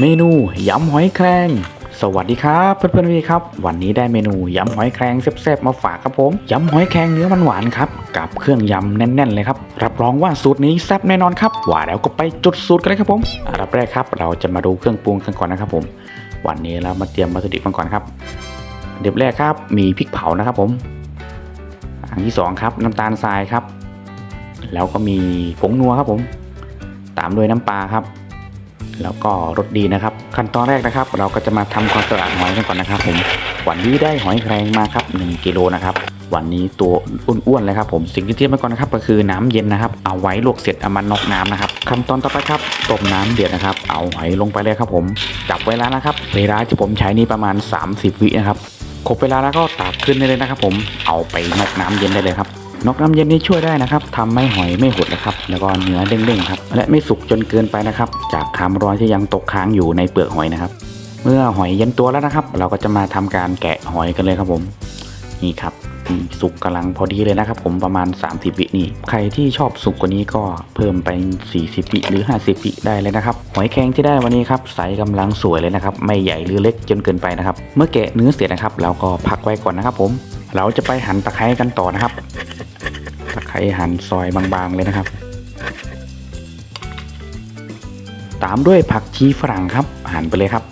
เมนูยำหอยแครงสวัสดีครับเพื่อนๆพี่ครับ วันนี้ได้เมนูยำหอยแครงแซ่บๆมาฝากครับผมยำหอยแครงเนื้อมันหวานครับกับเครื่องยำแน่นๆเลยครับรับรองว่าสูตรนี้แซ่บแน่นอนครับว่าแล้วก็ไปจุดสูตรกันเลยครับผมอันดับแรกครับ เราจะมาดูเครื่องปรุงกันก่อนนะครับผม วันนี้เรามาเตรียมวัตถุดิบกันก่อนครับอันดับแรกครับมีพริกเผานะครับผมอันที่สองครับน้ำตาลทรายครับ แล้วก็มีผงนัวครับผม ตามด้วยน้ำปลาครับ แล้วก็รสดีนะครับ ขั้นตอนแรกนะครับ เราก็จะมาทำความสะอาดหอยกันก่อนนะครับ ผมวันนี้ได้หอยแครงมาครับ1กิโลนะครับวันนี้ตัวอ้วนๆเลยครับผมสิ่งที่เตรียมไปก่อนนะครับ ก็คือน้ำเย็นนะครับ เอาไว้ลวกเสร็จเอามันนอกน้ำนะครับขั้นตอนต่อไปครับต้มน้ำเดือดนะครับ เอาหอยลงไปเลยครับผมจับเวลานะครับ เวลาที่ผมใช้นี่ประมาณ 30 วินะครับครบเวลาแล้วก็ตักขึ้นได้เลยนะครับ ผมเอาไปนอกน้ำเย็นได้เลยครับนอกน้ำเย็นนี่ช่วยได้นะครับทำให้หอยไม่หดนะครับ แล้วก็เนื้อเด้งๆครับ และไม่สุกจนเกินไปนะครับ จาก ความร้อนที่ยังตกค้างอยู่ในเปลือกหอยนะครับ เมื่อหอยเย็นตัวแล้วนะครับ เราก็จะมาทำการแกะหอยกันเลยครับผมนี่ครับสุกกำลังพอดีเลยนะครับผมประมาณ 30 วินี่ใครที่ชอบสุกกว่านี้ก็เพิ่มไป 40 วิหรือ 50 วิได้เลยนะครับ หอยแครงที่ได้วันนี้ครับใสกำลังสวยเลยนะครับ ไม่ใหญ่หรือเล็กจนเกินไปนะครับ เมื่อแกะเนื้อเสร็จนะครับ เราก็พักไว้ก่อนนะครับ ผม เราจะไปหั่นตะไคร้กันต่อนะครับ ตะไคร้หั่นซอยบางๆเลยนะครับ ตามด้วยผักชีฝรั่งครับหั่นไปเลยครับ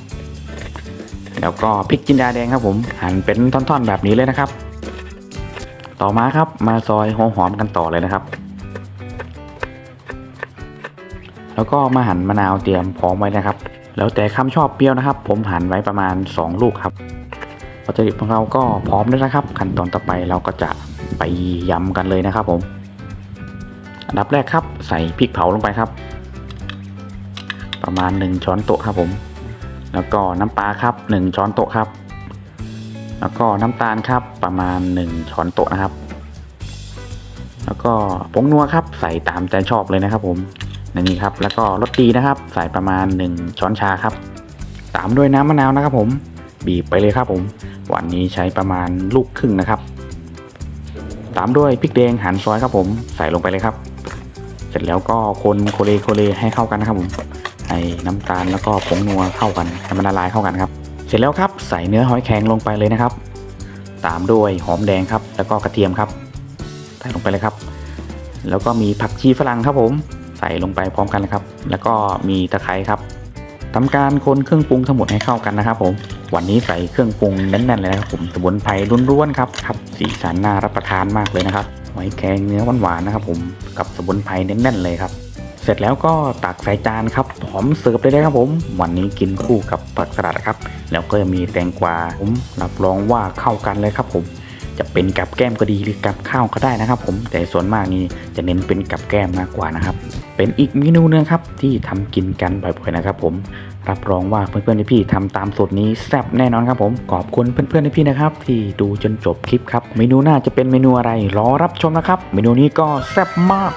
แล้วก็พริกจินดาแดงครับผมหั่นเป็นท่อนๆแบบนี้เลยนะครับ ต่อมาครับมาซอยหัวหอมกันต่อเลยนะครับ แล้วก็มาหั่นมะนาวเตรียมพร้อมไว้นะครับ แล้วแต่คำชอบเปรี้ยวนะครับ ผมหั่นไว้ประมาณ 2 ลูกครับวัตถุดิบของเราก็พร้อมแล้วนะครับ ขั้นตอนต่อไปเราก็จะไปยำกันเลยนะครับผมอันดับแรกครับใส่พริกเผาลงไปครับ ประมาณ 1 ช้อนโต๊ะครับผม แล้วก็น้ำปลาครับ 1 ช้อนโต๊ะครับ แล้วก็น้ำตาลครับประมาณ 1 ช้อนโต๊ะนะครับ แล้วก็ผงนัวครับใส่ตามใจชอบเลยนะครับ ผมนี่ครับ แล้วก็รสดีนะครับ ใส่ประมาณ 1 ช้อนชาครับ ตามด้วยน้ำมะนาวนะครับ ผมบีบไปเลยครับผม วันนี้ใช้ประมาณลูกครึ่งนะครับ ตามด้วยพริกแดงหั่นซอยครับผม ใส่ลงไปเลยครับ เสร็จแล้วก็คนโคเลโคเลให้เข้ากันนะครับผม ให้น้ำตาลแล้วก็ผงนัวเข้ากันให้มันละลายเข้ากันครับ เสร็จแล้วครับใส่เนื้อหอยแครงลงไปเลยนะครับ ตามด้วยหอมแดงครับ แล้วก็กระเทียมครับ ใส่ลงไปเลยครับ แล้วก็มีผักชีฝรั่งครับผม ใส่ลงไปพร้อมกันเลยครับ แล้วก็มีตะไคร้ครับทำการคนเครื่องปรุงทั้งหมดให้เข้ากันนะครับ ผม วันนี้ใส่เครื่องปรุงแน่นๆเลยนะครับผมสมุนไพรล้วนๆครับครับ สีสันน่ารับประทานมากเลยนะครับหอยแครงเนื้อหวานๆนะครับ ผมกับสมุนไพรแน่นๆเลยครับ เสร็จแล้วก็ตักใส่จานครับพร้อมเสิร์ฟได้เลยครับผม วันนี้กินคู่กับผักสลัดครับ แล้วก็มีแตงกวาผมรับรองว่าเข้ากันเลยครับผมจะเป็นกับแก้มก็ดีหรือกับข้าวก็ได้นะครับ ผมแต่ส่วนมากนี่จะเน้นเป็นกับแก้มมากกว่านะครับ เป็นอีกเมนูหนึงครับที่ทำกินกันบ่อยๆนะครับ ผมรับรองว่าเพื่อนๆพี่ๆทำตามสูตรนี้แซ่บแน่นอนครับผมขอบคุณเพื่อนๆพี่ๆนะครับ ที่ดูจนจบคลิปครับ เมนูหน้าจะเป็นเมนูอะไรรอรับชมนะครับ เมนูนี้ก็แซ่บมาก